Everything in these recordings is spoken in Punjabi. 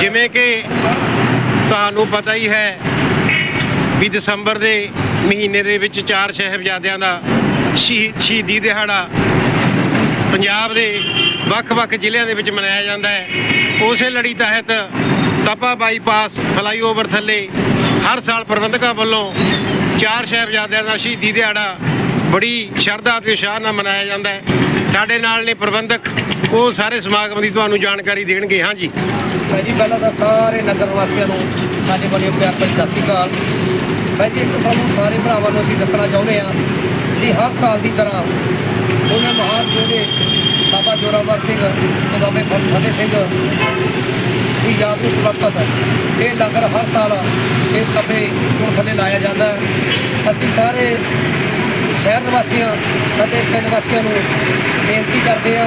ਜਿਵੇਂ ਕਿ ਤੁਹਾਨੂੰ ਪਤਾ ਹੀ ਹੈ ਵੀ ਦਸੰਬਰ ਦੇ ਮਹੀਨੇ ਦੇ ਵਿੱਚ ਚਾਰ ਸ਼ਹਿਬਜ਼ਾਦਿਆਂ ਦਾ ਸ਼ਹੀਦ ਸ਼ਹੀਦੀ ਦਿਹਾੜਾ ਪੰਜਾਬ ਦੇ ਵੱਖ-ਵੱਖ ਜ਼ਿਲ੍ਹਿਆਂ ਦੇ ਵਿੱਚ ਮਨਾਇਆ ਜਾਂਦਾ ਹੈ। ਉਸੇ ਲੜੀ ਤਹਿਤ ਤਪਾ ਬਾਈਪਾਸ ਫਲਾਈਓਵਰ ਥੱਲੇ ਹਰ ਸਾਲ ਪ੍ਰਬੰਧਕਾਂ ਵੱਲੋਂ ਚਾਰ ਸ਼ਹਿਬਜ਼ਾਦਿਆਂ ਦਾ ਸ਼ਹੀਦੀ ਦਿਹਾੜਾ ਬੜੀ ਸ਼ਰਧਾ ਤੇ ਉਤਸ਼ਾਹ ਨਾਲ ਮਨਾਇਆ ਜਾਂਦਾ ਹੈ। ਸਾਡੇ ਨਾਲ ਨੇ ਪ੍ਰਬੰਧਕ ਉਹ ਸਾਰੇ ਸਮਾਗਮ ਦੀ ਤੁਹਾਨੂੰ ਜਾਣਕਾਰੀ ਦੇਣਗੇ, ਹਾਂਜੀ। ਭਾਈ ਜੀ ਪਹਿਲਾਂ ਤਾਂ ਸਾਰੇ ਨਗਰ ਵਾਸੀਆਂ ਨੂੰ, ਸਾਡੇ ਵੱਲੋਂ ਪਿਆਰ ਭਰੀ ਸਤਿ ਸ਼੍ਰੀ ਅਕਾਲ। ਭਾਈ ਜੀ ਇੱਕ ਸਾਨੂੰ ਸਾਰੇ ਭਰਾਵਾਂ ਨੂੰ ਅਸੀਂ ਦੱਸਣਾ ਚਾਹੁੰਦੇ ਹਾਂ ਕਿ ਹਰ ਸਾਲ ਦੀ ਤਰ੍ਹਾਂ ਉਹਨਾਂ ਮਹਾਨ ਯੋਧੇ ਬਾਬਾ ਜੋਰਾਵਰ ਸਿੰਘ ਤੇ ਬਾਬੇ ਫਤਿਹ ਸਿੰਘ ਦੀ ਯਾਦ ਨੂੰ ਸਮਰਪਿਤ ਇਹ ਲੰਗਰ ਹਰ ਸਾਲ ਇਹ ਤਪੇ ਹੁਣ ਥੱਲੇ ਲਾਇਆ ਜਾਂਦਾ ਅਸੀਂ ਸਾਰੇ ਸ਼ਹਿਰ ਨਿਵਾਸੀਆਂ ਅਤੇ ਪਿੰਡ ਵਾਸੀਆਂ ਨੂੰ ਬੇਨਤੀ ਕਰਦੇ ਹਾਂ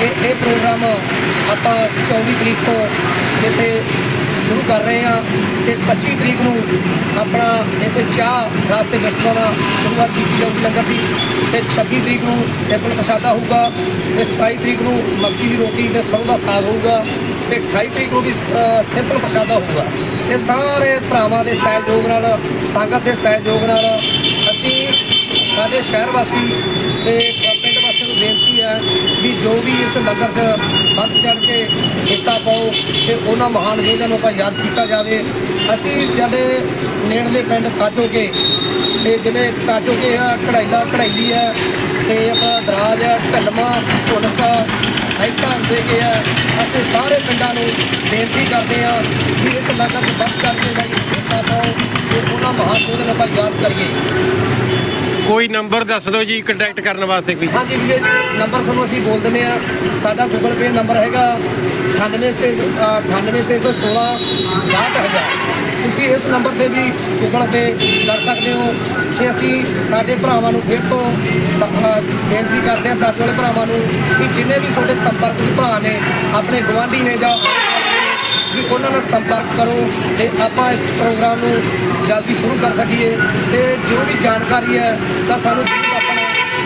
ਕਿ ਇਹ ਪ੍ਰੋਗਰਾਮ ਆਪਾਂ 24 ਤਰੀਕ ਤੋਂ ਇੱਥੇ ਸ਼ੁਰੂ ਕਰ ਰਹੇ ਹਾਂ ਤੇ 25 ਤਰੀਕ ਨੂੰ ਆਪਣਾ ਇੱਥੇ ਚਾਹ ਰਾਸਤੇ ਬਿਸਤਰਾ ਦਾ ਸ਼ੁਰੂਆਤ ਕੀਤੀ ਜਾਊਗੀ ਲੰਗਰ ਦੀ ਤੇ 26 ਤਰੀਕ ਨੂੰ ਸਿੰਪਲ ਪ੍ਰਸ਼ਾਦਾ ਹੋਊਗਾ ਤੇ 27 ਤਰੀਕ ਨੂੰ ਮੱਕੀ ਦੀ ਰੋਟੀ ਤੇ ਸਰੋਂ ਦਾ ਸਾਗ ਹੋਊਗਾ ਤੇ 28 ਤਰੀਕ ਨੂੰ ਵੀ ਅ, ਸਿੰਪਲ ਪ੍ਰਸ਼ਾਦਾ ਹੋਊਗਾ। ਤੇ ਸਾਰੇ ਭਰਾਵਾਂ ਦੇ ਸਹਿਯੋਗ ਨਾਲ ਸੰਗਤ ਦੇ ਸਹਿਯੋਗ ਨਾਲ ਅਸੀਂ ਸ਼ਹਿਰ ਵਾਸੀ ਤੇ ਪਿੰਡ ਵਾਸੀਆਂ ਨੂੰ ਬੇਨਤੀ ਹੈ ਵੀ ਜੋ ਵੀ ਇਸ ਲੰਗਰ 'ਚ ਵੱਧ ਚੜ ਕੇ ਹਿੱਸਾ ਪਾਓ ਤੇ ਉਹਨਾਂ ਮਹਾਨ ਯੋਧਿਆਂ ਨੂੰ ਆਪਾਂ ਯਾਦ ਕੀਤਾ ਜਾਵੇ। ਅਸੀਂ ਸਾਡੇ ਨੇੜਲੇ ਪਿੰਡ ਕਾਜੋਕੇ ਤੇ ਜਿਵੇਂ ਕਾਜੋਕੇ ਆ ਕਢਾਈਲਾ ਕਢਾਈਲੀ ਹੈ ਤੇ ਆਪਣਾ ਦਰਾਜ ਹੈ ਢਲਮਾ ਢੁਲਸਾ ਐਕਾ ਦੇ ਕੇ ਆ, ਅਸੀਂ ਸਾਰੇ ਪਿੰਡਾਂ ਨੂੰ ਬੇਨਤੀ ਕਰਦੇ ਹਾਂ ਕਿ ਇਸ ਲੰਗਰ ਨੂੰ ਵੱਧ ਕਰਕੇ ਲਈ ਹਿੱਸਾ ਪਾਓ ਤੇ ਉਹਨਾਂ ਮਹਾਨ ਯੋਧਿਆਂ ਨੂੰ ਆਪਾਂ ਯਾਦ ਕਰੀਏ। ਕੋਈ ਨੰਬਰ ਦੱਸ ਦਿਓ ਜੀ ਕੰਟੈਕਟ ਕਰਨ ਵਾਸਤੇ ਕੋਈ। ਹਾਂਜੀ ਵੀਰੇ, ਨੰਬਰ ਤੁਹਾਨੂੰ ਅਸੀਂ ਬੋਲ ਦਿੰਦੇ ਆ ਸਾਡਾ ਗੂਗਲ ਪੇ ਨੰਬਰ ਹੈਗਾ 98 ਸੇ 98616 62000 ਤੁਸੀਂ ਇਸ ਨੰਬਰ ਤੇ ਵੀ ਗੂਗਲ ਪੇ ਕਰ ਸਕਦੇ ਹੋ ਤੇ ਅਸੀਂ ਸਾਡੇ ਭਰਾਵਾਂ ਨੂੰ ਫਿਰ ਤੋਂ ਬੇਨਤੀ ਕਰਦੇ ਹਾਂ ਦਸ ਵਾਲੇ ਭਰਾਵਾਂ ਨੂੰ ਕਿ ਜਿੰਨੇ ਵੀ ਤੁਹਾਡੇ ਸੰਪਰਕ ਵਿੱਚ ਭਰਾ ਨੇ, ਆਪਣੇ ਗਵਾਂਢੀ ਨੇ ਜਾਂ ਵੀ ਉਹਨਾਂ ਨਾਲ ਸੰਪਰਕ ਕਰੋ ਤੇ ਆਪਾਂ ਇਸ ਪ੍ਰੋਗਰਾਮ ਨੂੰ ਜਲਦੀ ਸ਼ੁਰੂ ਕਰ ਸਕੀਏ ਤੇ ਜਾਣਕਾਰੀ ਹੈ, ਤਾਂ ਸਾਨੂੰ ਜ਼ਰੂਰ ਆਪਣਾ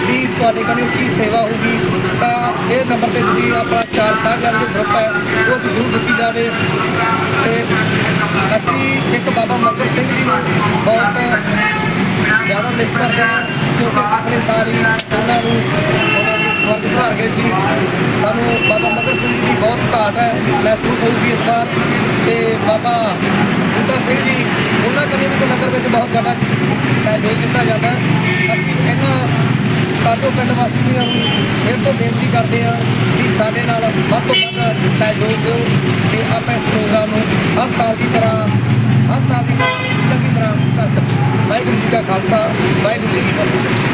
ਵੀ ਤੁਹਾਡੇ ਕੋਲ ਕੀ ਸੇਵਾ ਹੋਊਗੀ। ਤਾਂ ਇਹ ਨੰਬਰ ਤੇ ਤੁਸੀਂ ਆਪਣਾ ਚਾਰ ਸਾਹਿਬਜ਼ਾਦੇ ਜੋ ਗਰੁੱਪ ਹੈ, ਉਹ ਜ਼ਰੂਰ ਦਿੱਤੀ ਜਾਵੇ। ਤੇ ਅਸੀਂ ਇੱਕ ਬਾਬਾ ਮੱਗਰ ਸਿੰਘ ਜੀ ਨੂੰ ਬਹੁਤ ਜ਼ਿਆਦਾ ਮਿਸ ਕਰਦੇ ਹਾਂ, ਕਿਉਂਕਿ ਪਿਛਲੇ ਸਾਰੀ ਉਹਨਾਂ ਨੂੰ ਉਹਨਾਂ ਦੇ ਸਵਰਗ ਸੁਧਾਰ ਗਏ ਸੀ। ਸਾਨੂੰ ਬਾਬਾ ਮਗਰ ਸਿੰਘ ਜੀ ਦੀ ਬਹੁਤ ਘਾਟ ਹੈ ਮਹਿਸੂਸ ਹੋਊਗੀ ਇਸ ਵਾਰ। ਤੇ ਬਾਬਾ ਬੁੱਢਾ ਸਿੰਘ ਜੀ ਉਹਨਾਂ ਵੀ ਇਸ ਲੰਗਰ ਵਿੱਚ ਬਹੁਤ ਵੱਡਾ ਸਹਿਯੋਗ ਦਿੱਤਾ ਜਾਂਦਾ ਅਸੀਂ ਇਹਨਾਂ ਕਾਜੋ ਪਿੰਡ ਵਾਸੀਆਂ ਨੂੰ ਫਿਰ ਤੋਂ ਬੇਨਤੀ ਕਰਦੇ ਹਾਂ ਕਿ ਸਾਡੇ ਨਾਲ ਵੱਧ ਤੋਂ ਵੱਧ ਸਹਿਯੋਗ ਦਿਓ ਤੇ ਆਪਾਂ ਇਸ ਪ੍ਰੋਗਰਾਮ ਨੂੰ ਹਰ ਸਾਲ ਦੀ ਤਰ੍ਹਾਂ, ਹਰ ਸਾਲ ਦੀ ਤਰ੍ਹਾਂ ਚੰਗੀ ਤਰ੍ਹਾਂ ਕਰ ਸਕੀਏ। ਵਾਹਿਗੁਰੂ ਜੀ ਕਾ ਖਾਲਸਾ, ਵਾਹਿਗੁਰੂ ਜੀ ਕੀ ਫਤਿਹ।